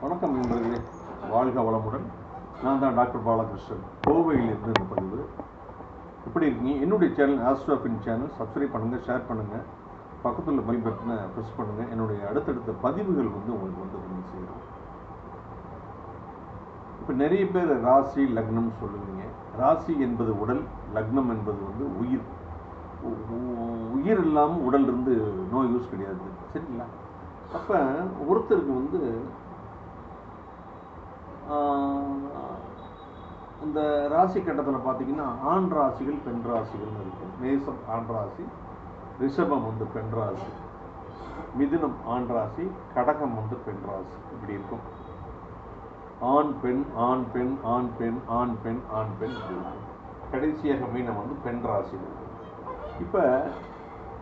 வணக்கம் நண்பர்களே. வாழ்க வளமுடன். நான் தான் டாக்டர் பாலகிருஷ்ணன். கோவையிலிருந்து இந்த பதிவு. எப்படி இருக்கீங்க? என்னுடைய சேனல் ஆஸ்ட்ரோபின் சேனல் சப்ஸ்கிரைப் பண்ணுங்கள் ஷேர் பண்ணுங்கள் பக்கத்தில் பெல் பட்டனை ப்ரெஸ் பண்ணுங்கள் என்னுடைய அடுத்தடுத்த பதிவுகள் வந்து உங்களுக்கு வந்து வந்து சேரும். இப்போ நிறைய பேர் ராசி லக்னம் சொல்லுவீங்க. ராசி என்பது உடல் லக்னம் என்பது வந்து உயிர். உ- உயிர் இல்லாமல் உடல் இருந்து நோ யூஸ் கிடையாது. சரிங்களா? அப்போ ஒருத்தருக்கு வந்து இந்த ராசி கட்டத்தில் பார்த்தீங்கன்னா ஆண் ராசிகள் பெண் ராசிகள்னு இருக்கும் மேசம் ஆண் ராசி. ரிஷபம் வந்து பெண் ராசி. மிதுனம் ஆண் ராசி. கடகம் வந்து பெண் ராசி. இப்படி இருக்கும். ஆண் பெண் ஆண் பெண் ஆண் பெண் ஆண் பெண் ஆண் பெண் கடைசியாக மீனம் வந்து பெண் ராசிகள் இப்போ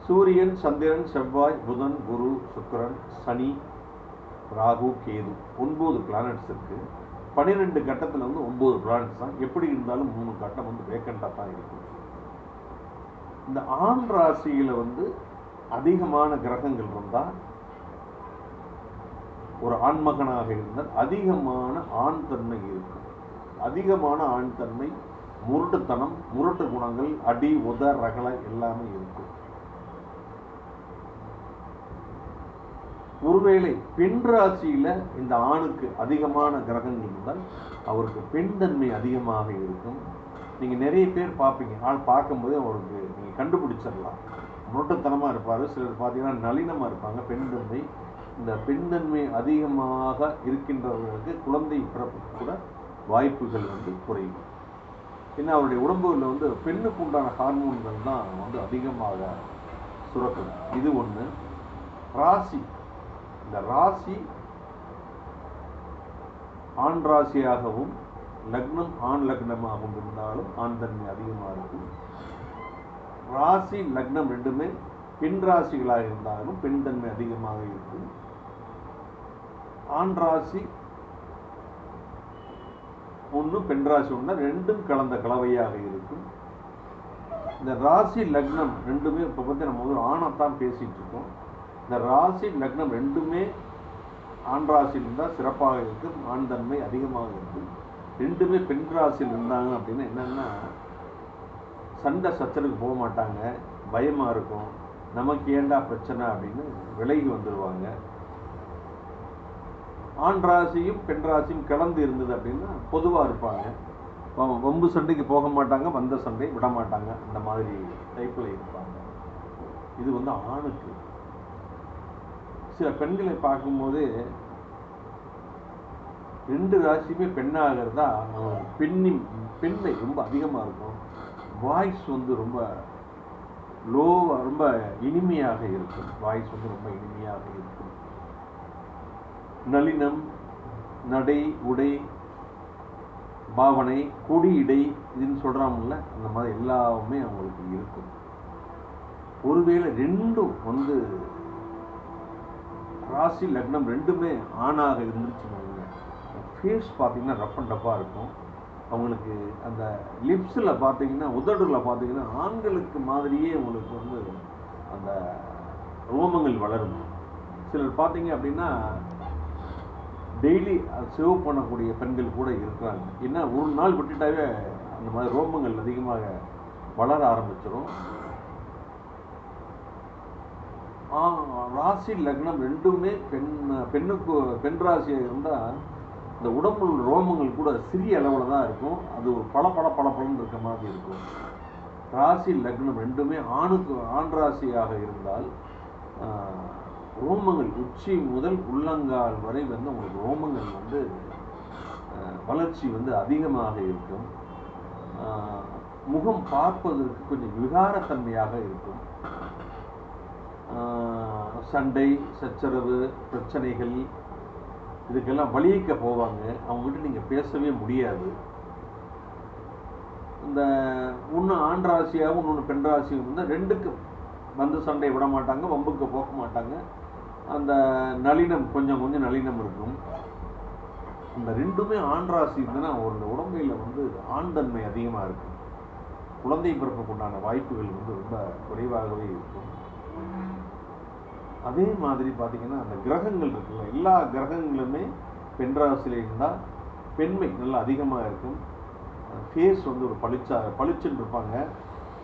சூரியன் சந்திரன் செவ்வாய் புதன் குரு சுக்கிரன் சனி ராகு கேது. ஒன்பது பிளானட்ஸ் இருக்குது பன்னிரெண்டு கட்டத்தில் வந்து ஒன்பது பிராண்ட்ஸ் தான். எப்படி இருந்தாலும் மூணு கட்டம் வந்து வேக்கண்டாக தான் இருக்கும். இந்த ஆண் ராசியில் வந்து அதிகமான கிரகங்கள் இருந்தால் ஒரு ஆண்மகனாக இருந்தால் அதிகமான ஆண் தன்மை இருக்கும். அதிகமான ஆண் தன்மை முரட்டுத்தனம் முரட்டு குணங்கள் அடி உத ரகலை எல்லாமே இருக்கும். ஒருவேளை பெண் ராசியில் இந்த ஆணுக்கு அதிகமான கிரகங்கள் இருந்தால் அவருக்கு பெண் தன்மை அதிகமாக இருக்கும். நீங்கள் நிறைய பேர் பார்ப்பீங்க. ஆள் பார்க்கும்போதே அவருக்கு நீங்கள் கண்டுபிடிச்சிடலாம். முரட்டத்தனமாக இருப்பார். சிலர் பார்த்தீங்கன்னா நளினமாக இருப்பாங்க. பெண் தன்மை இந்த பெண் தன்மை அதிகமாக இருக்கின்றவர்களுக்கு குழந்தை பிறப்பு கூட வாய்ப்புகள் வந்து குறையும். ஏன்னா அவருடைய உடம்புகளில் வந்து பெண்ணுக்கு உண்டான ஹார்மோன்கள் தான் வந்து அதிகமாக சுரக்கும். இது ஒன்று ராசி. இந்த ராசி ஆண் ராசியாகவும் லக்னம் ஆண் லக்னமாகவும் இருந்தாலும் ஆண் தன்மை அதிகமாக இருக்கும். ராசி லக்னம் ரெண்டுமே பெண் ராசிகளாக இருந்தாலும் பெண் தன்மை அதிகமாக இருக்கும். ஆண் ராசி ஒன்று பெண் ராசி ஒன்று ரெண்டும் கலந்த கலவையாக இருக்கும். இந்த ராசி லக்னம் ரெண்டுமே இப்போ பற்றி நம்ம ஒரு ஆணைத்தான் பேசிகிட்டு இருக்கோம். இந்த ராசி லக்னம் ரெண்டுமே ஆண் ராசியில் இருந்தால் சிறப்பாக இருக்கும் ஆண் தன்மை அதிகமாக இருக்கும். ரெண்டுமே பெண் ராசியில் இருந்தாங்க அப்படின்னா என்னன்னா சண்டை சச்சரவுக்கு போக மாட்டாங்க பயமாக இருக்கும் நமக்கு ஏண்டா பிரச்சனை அப்படின்னு விலகி வந்துடுவாங்க ஆண் ராசியும் பெண் ராசியும் கலந்து இருந்தது அப்படின்னா பொதுவாக இருப்பாங்க. வம்பு சண்டைக்கு போக மாட்டாங்க வந்த சண்டை விட மாட்டாங்க அந்த மாதிரி டைப்பில் இருப்பாங்க. இது வந்து ஆணுக்கு சில பெண்களை பார்க்கும்போது ரெண்டு ராசியுமே பெண்ணாக இருந்தால் அவங்க பெண்ணின் பெண்மை ரொம்ப அதிகமாக இருக்கும். வாய்ஸ் வந்து ரொம்ப லோ ரொம்ப இனிமையாக இருக்கும். வாய்ஸ் வந்து ரொம்ப இனிமையாக இருக்கும். நளினம் நடை உடை பாவனை கொடி இடை இதுன்னு சொல்கிறாங்கல்ல அந்த மாதிரி எல்லாமே அவங்களுக்கு இருக்கும். ஒருவேளை ரெண்டும் வந்து ராசி லக்னம் ரெண்டுமே ஆணாக இருந்துச்சுன்னு ஃபேஸ் பார்த்தீங்கன்னா ரஃப் அண்ட் டஃப்பாக இருக்கும். அவங்களுக்கு அந்த லிப்ஸில் பார்த்தீங்கன்னா உதடுல பார்த்தீங்கன்னா ஆண்களுக்கு மாதிரியே உங்களுக்கு வந்து அந்த ரோமங்கள் வளரும் சிலர் பார்த்தீங்க அப்படின்னா டெய்லி சேவ் பண்ணக்கூடிய பெண்கள் கூட இருக்கிறாங்க. ஏன்னா ஒரு நாள் விட்டுட்டாவே அந்த மாதிரி ரோமங்கள் அதிகமாக வளர ஆரம்பிச்சிடும் ராசி லக்னம் ரெண்டுமே பெண் பெண்ணுக்கு பெண் ராசியாக இருந்தால் இந்த உடம்புல ரோமங்கள் கூட சிறிய அளவில் தான் இருக்கும். அது ஒரு பல பல பல பலன் இருக்க மாதிரி இருக்கும். ராசி லக்னம் ரெண்டுமே ஆணுக்கு ஆண் ராசியாக இருந்தால் ரோமங்கள் உச்சி முதல் உள்ளங்கால் வரை வந்து உங்களுக்கு ரோமங்கள் வந்து வளர்ச்சி வந்து அதிகமாக இருக்கும். முகம் பார்ப்பதற்கு கொஞ்சம் விகாரத்தன்மையாக இருக்கும். சண்டை சச்சரவு பிரச்சனைகள் இதுக்கெல்லாம் வழியிக்க போவாங்க. அவங்ககிட்ட நீங்கள் பேசவே முடியாது. இந்த ஒன்று ஆண் ராசியாகவும் இன்னொன்று பெண் ராசியும் இருந்தால் ரெண்டுக்கும் வந்து சண்டை விட மாட்டாங்க வம்புக்கு போக மாட்டாங்க. அந்த நளினம் கொஞ்சம் கொஞ்சம் நளினம் இருக்கும். இந்த ரெண்டுமே ஆண் ராசி இருந்ததுன்னா ஒரு உடம்பையில் வந்து ஆண் தன்மை அதிகமாக இருக்கும். குழந்தை பிறப்புக்கு உண்டான வாய்ப்புகள் வந்து ரொம்ப குறைவாகவே இருக்கும். அதே மாதிரி பார்த்தீங்கன்னா அந்த கிரகங்கள் இருக்குல்ல எல்லா கிரகங்களுமே பெண்ராசியில் இருந்தால் பெண்மை நல்லா அதிகமாக இருக்கும். ஃபேஸ் வந்து ஒரு பளிச்சா பளிச்சுன்னு இருப்பாங்க.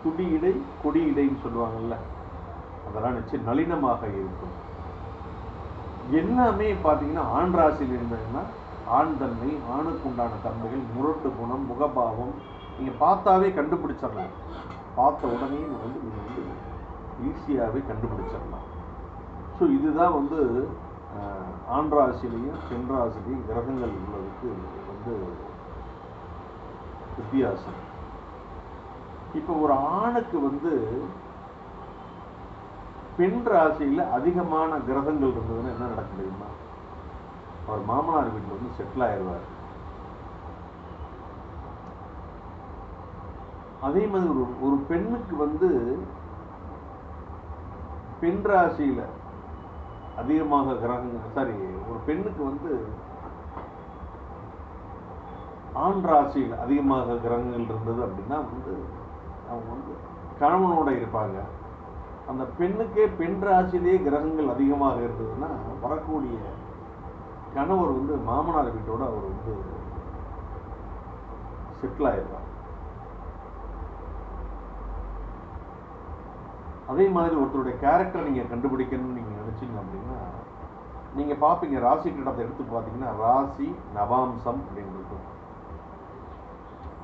துடி இடை கொடி இடைன்னு சொல்லுவாங்கல்ல அதெல்லாம் நிச்சயம் நளினமாக இருக்கும். எல்லாமே பார்த்தீங்கன்னா ஆண் ராசியில் இருந்ததுன்னா ஆண் தன்மை ஆணுக்கு உண்டான தன்மைகள் முரட்டு குணம் முகபாவம் நீங்கள் பார்த்தாவே கண்டுபிடிச்சிடலாம். பார்த்த உடனே வந்து நீங்கள் வந்து ஈஸியாகவே கண்டுபிடிச்சிடலாம். ஸோ இதுதான் வந்து அஹ், ஆண் பெண் கிரகங்கள் உள்ளதுக்கு வந்து வித்தியாசம். இப்போ ஒரு ஆணுக்கு வந்து பெண் ராசியில் அதிகமான கிரகங்கள் இருந்ததுன்னா என்ன நடக்க முடியுமா அவர் மாமனார் வீட்டில் வந்து செட்டில் ஆயிடுவார். அதே மாதிரி ஒரு ஒரு பெண்ணுக்கு வந்து பெண் ராசியில் அதிகமாக கிரகங்கள் சாரி ஒரு பெண்ணுக்கு வந்து ஆண் ராசியில் அதிகமாக கிரகங்கள் இருந்தது அப்படின்னா வந்து அவங்க வந்து கணவனோட இருப்பாங்க. அந்த பெண்ணுக்கே பெண் ராசியிலேயே கிரகங்கள் அதிகமாக இருந்ததுன்னா வரக்கூடிய கணவர் வந்து மாமனார் வீட்டோட அவர் வந்து செட்டில் ஆயிடுறார் அதே மாதிரி ஒருத்தருடைய கேரக்டர் நீங்கள் கண்டுபிடிக்கணும்னு நீங்கள் நினச்சிங்க அப்படின்னா நீங்கள் பார்ப்பீங்க ராசி கிடத்தை எடுத்து பார்த்தீங்கன்னா ராசி நவாம்சம் அப்படின்னு இருக்கும்.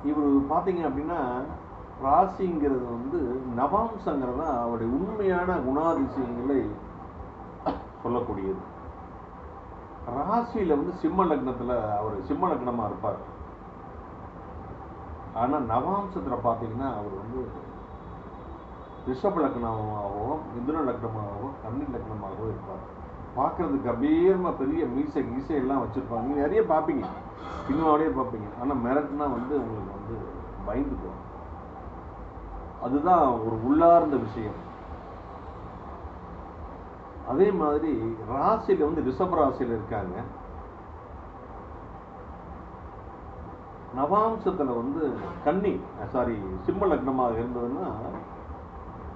இவர் பார்த்தீங்க அப்படின்னா ராசிங்கிறது வந்து நவாம்சங்கிறது தான் அவருடைய உண்மையான குணாதிசயங்களை சொல்லக்கூடியது. ராசியில் வந்து சிம்ம லக்னத்தில் அவர் சிம்ம லக்னமாக இருப்பார். ஆனால் நவாம்சத்தில் பார்த்தீங்கன்னா அவர் வந்து ரிஷப லக்னமாகவும் மிதுன லக்னமாகவும் கன்னி லக்னமாகவும் இருப்பார் பார்க்கறது கம்பீரமாக பெரிய மீசை கீசை எல்லாம் வச்சிருப்பாங்க நிறைய பார்ப்பீங்க. சினிமாவோடய பார்ப்பீங்க. ஆனா மிரட்னா வந்து உங்களுக்கு வந்து பயந்து போகும். அதுதான் ஒரு உள்ளார்ந்த விஷயம். அதே மாதிரி ராசியில் வந்து ரிஷப ராசியில் இருக்காங்க. நவாம்சத்துல வந்து கன்னி சாரி சிம்ம லக்னமாக இருந்ததுன்னா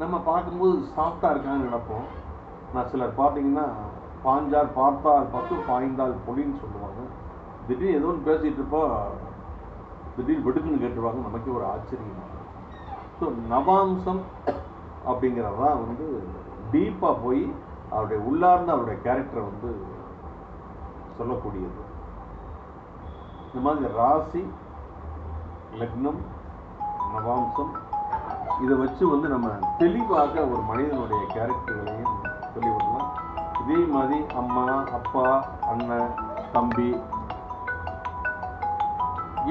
நம்ம பார்க்கும்போது சாஃப்டாக இருக்கான்னு நினைப்போம். நான் சிலர் பார்த்தீங்கன்னா பாஞ்சார் பார்த்தால் பார்த்து பாய்ந்தால் பொடின்னு சொல்லுவாங்க. திடீர்னு ஏதோ ஒன்று பேசிகிட்டு இருப்போம் திடீர் வெடுக்குன்னு கேட்டுருவாங்க. நமக்கே ஒரு ஆச்சரியம். ஸோ நவாம்சம் அப்படிங்கிறதான் வந்து டீப்பாக போய் அவருடைய உள்ளார்ந்த அவருடைய கேரக்டரை வந்து சொல்லக்கூடியது. இந்த மாதிரி ராசி லக்னம் நவாம்சம் இதை வச்சு வந்து நம்ம தெளிவாக ஒரு மனிதனுடைய கேரக்டர்களையும் சொல்லிவிடலாம் இதே மாதிரி அம்மா அப்பா அண்ணன் தம்பி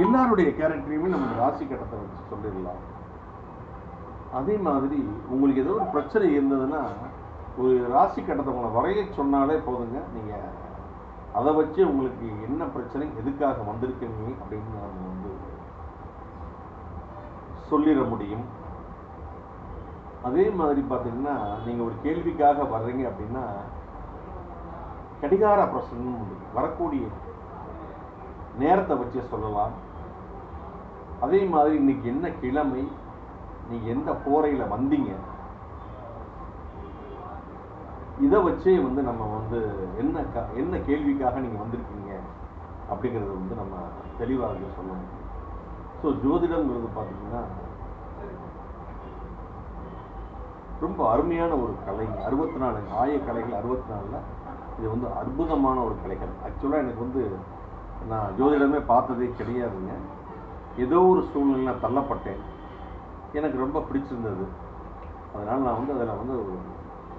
எல்லாருடைய கேரக்டரையுமே நம்ம ராசி கட்டத்தை வச்சு சொல்லிடலாம். அதே மாதிரி உங்களுக்கு ஏதோ ஒரு பிரச்சனை இருந்ததுன்னா ஒரு ராசி கட்டத்தை உங்களை வரைய சொன்னாலே போதுங்க. நீங்கள் அதை வச்சு உங்களுக்கு என்ன பிரச்சனை எதுக்காக வந்திருக்கீங்க அப்படின்னு நான் வந்து சொல்லிட முடியும். அதே மாதிரி பார்த்தீங்கன்னா நீங்கள் ஒரு கேள்விக்காக வர்றீங்க அப்படின்னா கடிகார பிரசனம் வரக்கூடிய நேரத்தை வச்சே சொல்லலாம். அதே மாதிரி இன்னைக்கு என்ன கிழமை நீங்கள் எந்த போரையில் வந்தீங்க இதை வச்சே வந்து நம்ம வந்து என்ன க- என்ன கேள்விக்காக நீங்கள் வந்திருக்கீங்க அப்படிங்கிறது வந்து நம்ம தெளிவாக சொல்ல முடியும். ஸோ ஜோதிடங்கிறது பார்த்தீங்கன்னா ரொம்ப அருமையான ஒரு கலை. அறுபத்தி நாலு ஆய கலைகள் அறுபத்தி நாலில் இது வந்து அற்புதமான ஒரு கலைகள். ஆக்சுவலாக எனக்கு வந்து நான் ஜோதிடமே பார்த்ததே கிடையாதுங்க. ஏதோ ஒரு சூழ்நிலை நான் தள்ளப்பட்டேன். எனக்கு ரொம்ப பிடிச்சிருந்தது. அதனால் நான் வந்து அதில் வந்து ஒரு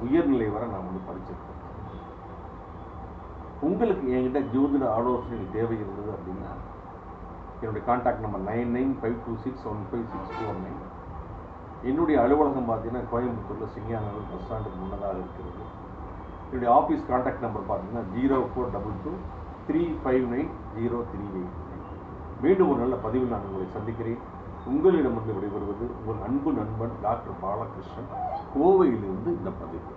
உயர்நிலை வரை நான் வந்து படிச்சிருக்கேன். உங்களுக்கு என்கிட்ட ஜோதிட ஆலோசனை தேவை இருந்தது அப்படின்னா என்னுடைய contact number nine nine five two six one five six four nine. என்னுடைய அலுவலகம் பார்த்தீங்கன்னா கோயம்புத்தூரில் சிங்காநகர் பஸ் ஸ்டாண்டுக்கு முன்னதாக இருக்கிறது. என்னுடைய ஆஃபீஸ் காண்டாக்ட் நம்பர் பார்த்தீங்கன்னா zero four double two three five nine zero three eight மீண்டும் ஒரு நல்ல பதிவில் நான் உங்களை சந்திக்கிறேன். உங்களிடமிருந்து விடைபெறுவது உங்கள் அன்பு நண்பன் டாக்டர் பாலகிருஷ்ணன் கோவையிலிருந்து இந்த பதிவு.